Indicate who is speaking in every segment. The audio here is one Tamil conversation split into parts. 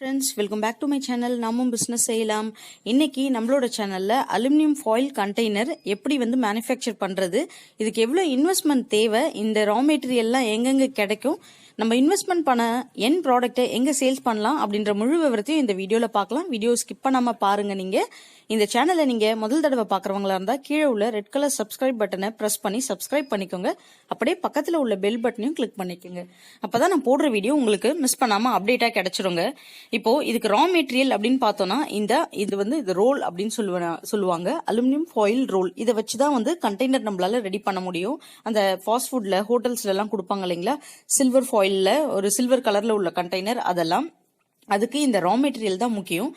Speaker 1: Friends welcome back to my channel நாமும் பிஸ்னஸ் செய்யலாம். இன்னைக்கு நம்மளோட சேனலில் அலுமினியம் ஃபாயில் கண்டெய்னர் எப்படி வந்து மேனுஃபேக்சர் பண்ணுறது இதுக்கு எவ்வளோ இன்வெஸ்ட்மெண்ட் தேவை இந்த ரா மெட்டீரியல்லாம் எங்கெங்கே கிடைக்கும் நம்ம இன்வெஸ்ட்மெண்ட் பண்ண என் ப்ராடக்ட்டை எங்கே சேல்ஸ் பண்ணலாம் அப்படின்ற முழு விவரத்தையும் இந்த வீடியோவில் பார்க்கலாம். வீடியோ ஸ்கிப் பண்ணாமல் பாருங்கள் நீங்கள் இந்த சேனலை நீங்க முதல் தடவை பார்க்குறவங்களா இருந்தா கீழே உள்ள ரெட் கலர் சப்ஸ்கிரைப் பட்டனை பிரஸ் பண்ணி சப்ஸ்கிரைப் பண்ணிக்கோங்க. அப்படியே பக்கத்துல உள்ள பெல் பட்டனையும் கிளிக் பண்ணிக்கோங்க. அப்பதான் நான் போடுற வீடியோ உங்களுக்கு மிஸ் பண்ணாம அப்டேட்டா கிடைச்சிருங்க. இப்போ இதுக்கு ரா மெட்டீரியல் அப்படின்னு பார்த்தோம்னா இந்த இது வந்து இது ரோல் அப்படின்னு சொல்லுவ சொல்லுவாங்க. அலுமினியம் ஃபாயில் ரோல் இதை வச்சு தான் வந்து கண்டெய்னர் நம்மளால ரெடி பண்ண முடியும். அந்த ஃபாஸ்ட் ஃபுட்ல ஹோட்டல்ஸ்ல எல்லாம் கொடுப்பாங்க இல்லைங்களா? சில்வர் ஃபாயில்ல ஒரு சில்வர் கலர்ல உள்ள கண்டெய்னர் அதெல்லாம். அதுக்கு இந்த ரா மெட்டீரியல் தான் முக்கியம்.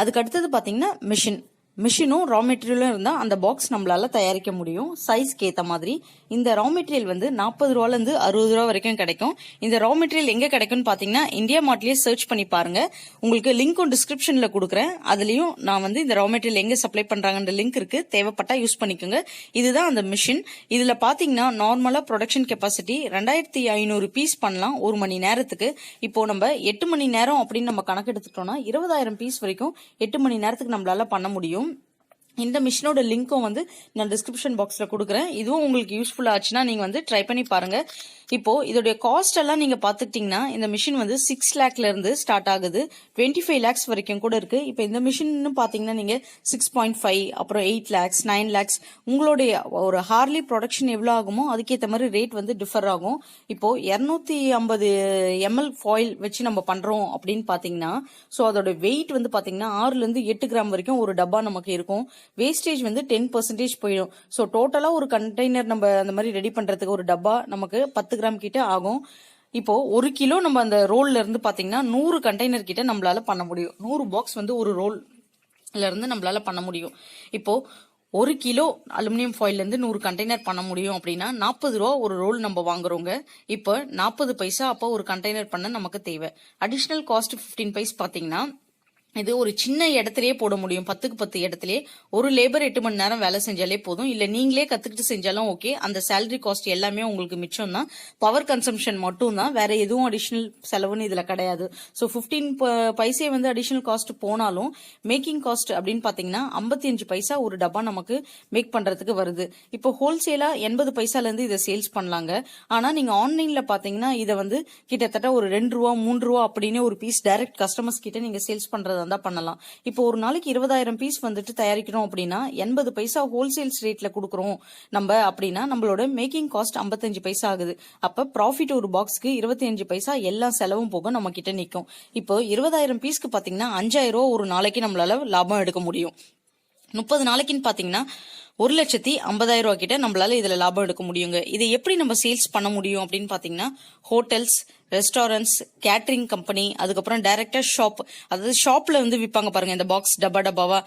Speaker 1: அதுக்கு அடுத்தது பாத்தீங்கன்னா மிஷின் மிஷினும் ரா மெட்டீரியலும் இருந்தால் அந்த பாக்ஸ் நம்மளால தயாரிக்க முடியும். சைஸ்க்கு ஏற்ற மாதிரி. இந்த ரா மெட்டீரியல் வந்து நாற்பது ரூபாலேருந்து அறுபது ரூபா வரைக்கும் கிடைக்கும். இந்த ரா மெட்டீரியல் எங்கே கிடைக்கும்னு பார்த்தீங்கன்னா இந்தியா மார்ட்லேயே சர்ச் பண்ணி பாருங்க. உங்களுக்கு லிங்க்கும் டிஸ்கிரிப்ஷனில் கொடுக்குறேன். அதுலேயும் நான் வந்து இந்த ரா மெட்டீரியல் எங்கே சப்ளை பண்ணுறாங்கன்ற லிங்க் இருக்கு. தேவைப்பட்டா யூஸ் பண்ணிக்கோங்க. இதுதான் அந்த மிஷின் இதில் பார்த்தீங்கன்னா நார்மலாக ப்ரொடக்ஷன் கெப்பாசிட்டி ரெண்டாயிரத்தி ஐநூறு பீஸ் பண்ணலாம் ஒரு மணி நேரத்துக்கு. இப்போ நம்ம எட்டு மணி நேரம் அப்படின்னு நம்ம கணக்கு எடுத்துட்டோம்னா இருபதாயிரம் பீஸ் வரைக்கும் எட்டு மணி நேரத்துக்கு நம்மளால பண்ண முடியும். இந்த மிஷினோட லிங்க்கும் வந்து நான் டிஸ்கிரிப்ஷன் பாக்ஸில் கொடுக்குறேன். இதுவும் உங்களுக்கு யூஸ்ஃபுல்லாக ஆச்சுன்னா நீங்கள் வந்து ட்ரை பண்ணி பாருங்கள் இப்போ இதோடைய காஸ்ட் எல்லாம் நீங்க பாத்துக்கிட்டீங்கன்னா இந்த மிஷின் வந்து சிக்ஸ் லேக்ல இருந்து ஸ்டார்ட் ஆகுது. டுவெண்ட்டி ஃபைவ் லேக்ஸ் வரைக்கும் கூட இருக்கு. இப்போ இந்த மிஷின் பாத்தீங்கன்னா நீங்க சிக்ஸ் பாயிண்ட் ஃபைவ் அப்புறம் எயிட் லேக்ஸ் நைன் லேக்ஸ் உங்களுடைய ஒரு ஹார்லி ப்ரொடக்ஷன் எவ்வளவு ஆகுமோ அதுக்கேற்ற மாதிரி ரேட் வந்து டிஃபர் ஆகும். இப்போ இருநூத்தி ஐம்பது எம்எல் ஃபாயில் வச்சு நம்ம பண்றோம் அப்படின்னு பாத்தீங்கன்னா ஸோ அதோட வெயிட் வந்து பாத்தீங்கன்னா ஆறுல இருந்து எட்டு கிராம் வரைக்கும் ஒரு டப்பா நமக்கு இருக்கும். வேஸ்டேஜ் வந்து டென் பர்சன்டேஜ் போயிடும். ஸோ டோட்டலாக ஒரு கண்டெய்னர் நம்ம அந்த மாதிரி ரெடி பண்ணுறதுக்கு ஒரு டப்பா நமக்கு பத்து கிராம் கிட்ட ஆகும். இப்போ ஒரு கிலோ நம்ம அந்த ரோல்ல இருந்து பாத்தீங்கன்னா நூறு கண்டெய்னர் கிட்ட நம்மளால பண்ண முடியும். நூறு பாக்ஸ் வந்து ஒரு ரோல்ல இருந்து நம்மளால பண்ண முடியும். இப்போ ஒரு கிலோ அலுமினியம் ஃபாயில்ல இருந்து நூறு கண்டெய்னர் பண்ண முடியும் அப்படின்னா நாற்பது ரூபா ஒரு ரோல் நம்ம வாங்குறோங்க. இப்போ நாற்பது பைசா அப்போ ஒரு கண்டெய்னர் பண்ண நமக்கு தேவை. அடிஷ்னல் காஸ்ட் 15 பைஸ் பார்த்தீங்கன்னா இது ஒரு சின்ன இடத்துலயே போட முடியும். பத்துக்கு பத்து இடத்துலயே ஒரு லேபர் எட்டு மணி நேரம் வேலை செஞ்சாலே போதும். இல்ல நீங்களே கத்துக்கிட்டு செஞ்சாலும் ஓகே அந்த சேலரி காஸ்ட் எல்லாமே உங்களுக்கு மிச்சம் தான் பவர் கன்சம்ஷன் மட்டும் தான் வேற எதுவும் அடிஷனல் செலவுன்னு இதுல கிடையாது. ஸோ பிப்டீன் பைசே வந்து அடிஷனல் காஸ்ட் போனாலும் மேக்கிங் காஸ்ட் அப்படின்னு பாத்தீங்கன்னா ஐம்பத்தி அஞ்சு பைசா ஒரு டப்பா நமக்கு மேக் பண்றதுக்கு வருது. இப்போ ஹோல்சேலா எண்பது பைசால இருந்து இதை சேல்ஸ் பண்ணலாங்க. ஆனா நீங்க ஆன்லைன்ல பாத்தீங்கன்னா இதை வந்து கிட்டத்தட்ட ஒரு ரெண்டு ரூபா மூன்று ரூபா அப்படின்னு ஒரு பீஸ் டைரக்ட் கஸ்டமர்ஸ் கிட்ட நீங்க சேல்ஸ் பண்றது தான் பண்ணலாம். இப்போ ஒரு நாளைக்கு இருபதாயிரம் பீஸ் வந்துட்டு தயாரிக்கிறோம் அப்படின்னா எண்பது பைசா ஹோல்சேல்ஸ் ரேட்ல கொடுக்குறோம் நம்ம அப்படின்னா நம்மளோட மேக்கிங் காஸ்ட் 55 பைசா ஆகுது. அப்ப ப்ராஃபிட் ஒரு பாக்ஸ்க்கு இருபத்தி அஞ்சு பைசா எல்லா செலவும் போக நம்ம கிட்ட நிற்கும் இப்போ இருபதாயிரம் பீஸ்க்கு பாத்தீங்கன்னா அஞ்சாயிரம் ரூபா ஒரு நாளைக்கு நம்மளால லாபம் எடுக்க முடியும். முப்பது நாளைக்குன்னு பாத்தீங்கன்னா ஒரு லட்சத்தி ஐம்பதாயிரம் ரூபா கிட்ட நம்மளால இதுல லாபம் எடுக்க முடியுங்க. இதை எப்படி நம்ம சேல்ஸ் பண்ண முடியும் அப்படின்னு பாத்தீங்கன்னா ஹோட்டல்ஸ் ரெஸ்டாரண்ட்ஸ் கேட்டரிங் கம்பெனி அதுக்கப்புறம் டைரக்டா ஷாப் அதாவது ஷாப்ல வந்து விற்பாங்க பாருங்க இந்த பாக்ஸ் டப்பா டப்பாவா.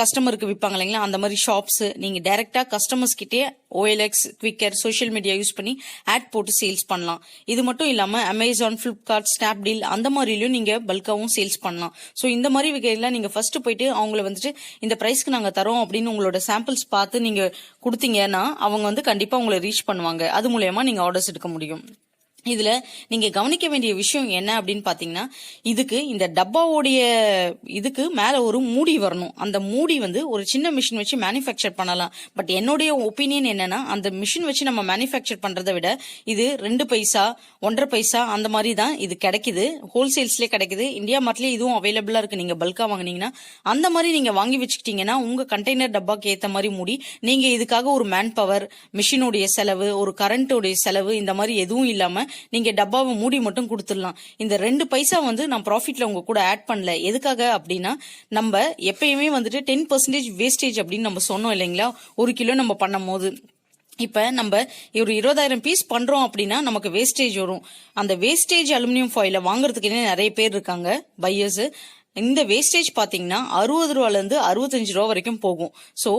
Speaker 1: கஸ்டமருக்கு விற்பாங்க இல்லைங்களா அந்த மாதிரி ஷாப்ஸ் நீங்க டைரக்டா கஸ்டமர்ஸ் கிட்டே O L X Quikr social media use பண்ணி ஆட் போட்டு சேல்ஸ் பண்ணலாம். இது மட்டும் இல்லாம அமேசான் பிளிப்கார்ட் ஸ்னாப்டீல் அந்த மாதிரிலயும் நீங்க பல்காவும் சேல்ஸ் பண்ணலாம். ஸோ இந்த மாதிரி வகையில நீங்க ஃபர்ஸ்ட் போயிட்டு அவங்கள வந்துட்டு இந்த பிரைஸ்க்கு நாங்க தரோம் அப்படின்னு உங்களோட சாம்பிள்ஸ் பார்த்து நீங்க கொடுத்தீங்கன்னா அவங்க வந்து கண்டிப்பா உங்களை ரீச் பண்ணுவாங்க. அது மூலயமா நீங்க ஆர்டர்ஸ் எடுக்க முடியும். இதில் நீங்கள் கவனிக்க வேண்டிய விஷயம் என்ன அப்படின்னு பார்த்தீங்கன்னா இதுக்கு இந்த டப்பாவோடைய இதுக்கு மேலே ஒரு மூடி வரணும். அந்த மூடி வந்து ஒரு சின்ன மிஷின் வச்சு மேனுஃபேக்சர் பண்ணலாம். பட் என்னுடைய ஒப்பீனியன் என்னன்னா அந்த மிஷின் வச்சு நம்ம மேனுஃபேக்சர் பண்ணுறதை விட இது ரெண்டு பைசா ஒன்றரை பைசா அந்த மாதிரி தான் இது கிடைக்குது. ஹோல்சேல்ஸ்லேயே கிடைக்குது. இந்தியா மார்ட்லேயே இதுவும் அவைலபிளாக இருக்குது நீங்கள் பல்காக வாங்குனீங்கன்னா அந்த மாதிரி நீங்கள் வாங்கி வச்சுக்கிட்டீங்கன்னா உங்கள் கண்டெய்னர் டப்பாக்கு ஏற்ற மாதிரி மூடி நீங்கள் இதுக்காக ஒரு மேன் பவர் மிஷினுடைய செலவு ஒரு கரண்ட்டுடைய செலவு இந்த மாதிரி எதுவும் இல்லாமல் நீங்க டப்பாவை மூடி மட்டும் கொடுத்துடலாம். இந்த ரெண்டு பைசா வந்து நான் ப்ராஃபிட்ல உங்க கூட ஆட் பண்ணல. எதுக்காக அப்படின்னா நம்ம எப்பயுமே வந்துட்டு டென் பர்சன்டேஜ் வேஸ்டேஜ் அப்படின்னு நம்ம சொன்னோம் இல்லைங்களா? ஒரு கிலோ நம்ம பண்ணும் போது இப்ப நம்ம ஒரு இருபதாயிரம் பீஸ் பண்றோம் அப்படின்னா நமக்கு வேஸ்டேஜ் வரும். அந்த வேஸ்டேஜ் அலுமினியம் ஃபாயில வாங்குறதுக்கு நிறைய பேர் இருக்காங்க பையர்ஸ் இந்த வேஸ்டேஜ் பார்த்தீங்கன்னா அறுபது ரூபாலேருந்து அறுபத்தஞ்சு ரூபா வரைக்கும் போகும். ஸோ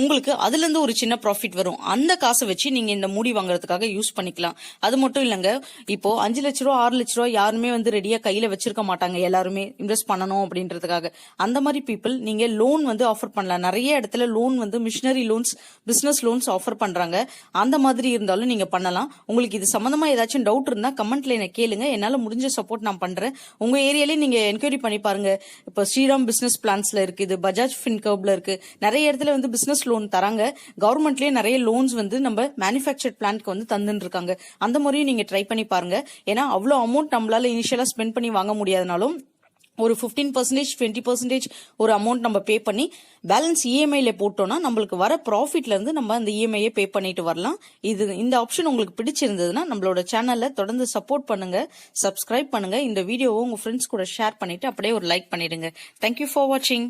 Speaker 1: உங்களுக்கு அதுலேருந்து ஒரு சின்ன ப்ராஃபிட் வரும். அந்த காசை வச்சு நீங்கள் இந்த மூடி வாங்குறதுக்காக யூஸ் பண்ணிக்கலாம். அது மட்டும் இல்லைங்க இப்போ அஞ்சு லட்ச ரூபா ஆறு லட்ச ரூபா யாருமே வந்து ரெடியாக கையில் வச்சிருக்க மாட்டாங்க. எல்லாருமே இன்வெஸ்ட் பண்ணணும் அப்படின்றதுக்காக. அந்த மாதிரி பீப்புள் நீங்கள் லோன் வந்து ஆஃபர் பண்ணலாம். நிறைய இடத்துல லோன் வந்து machinery loans business loans offer பண்ணுறாங்க அந்த மாதிரி இருந்தாலும் நீங்கள் பண்ணலாம். உங்களுக்கு இது சம்மந்தமாக ஏதாச்சும் டவுட் இருந்தால் கமெண்ட்ல என்ன கேளுங்க. என்னால் முடிஞ்ச சப்போர்ட் நான் பண்ணுறேன் உங்கள் ஏரியாலே நீங்கள் என்கொயரி பண்ணி பாருங்கள் இப்போ ஸ்ரீராம் பிசினஸ் பிளான்ஸ்ல இருக்கு இது பஜாஜ் ஃபின்கர்ப்ல இருக்கு. நிறைய இடத்துல வந்து பிசினஸ் லோன் தராங்க. கவர்மெண்ட்லயே நிறைய லோன்ஸ் வந்து நம்ம மேனுஃபேக்சர்ட் பிளான்ட்க்கு வந்து தந்துட்டு இருக்காங்க அந்த முறையும் நீங்க ட்ரை பண்ணி பாருங்க. ஏன்னா அவ்வளவு அமௌண்ட் நம்மளால இனிஷியலா ஸ்பெண்ட் பண்ணி வாங்க முடியாதனாலும் ஒரு ஃபிஃப்டீன் பர்சன்டேஜ் டுவெண்ட்டி பர்சன்டேஜ் ஒரு அமௌண்ட் நம்ம பே பண்ணி பேலன்ஸ் இஎம்ஐயில் போட்டோம்னா நம்மளுக்கு வர ப்ராஃபிட்லேருந்து நம்ம அந்த இஎம்ஐயை பே பண்ணிட்டு வரலாம். இது இந்த ஆப்ஷன் உங்களுக்கு பிடிச்சிருந்ததுன்னா நம்மளோட சேனலில் தொடர்ந்து சப்போர்ட் பண்ணுங்க சப்ஸ்கிரைப் பண்ணுங்க. இந்த வீடியோவை உங்கள் ஃப்ரெண்ட்ஸ் கூட ஷேர் பண்ணிட்டு அப்படியே ஒரு லைக் பண்ணிடுங்க. தேங்க்யூ ஃபார் வாட்சிங்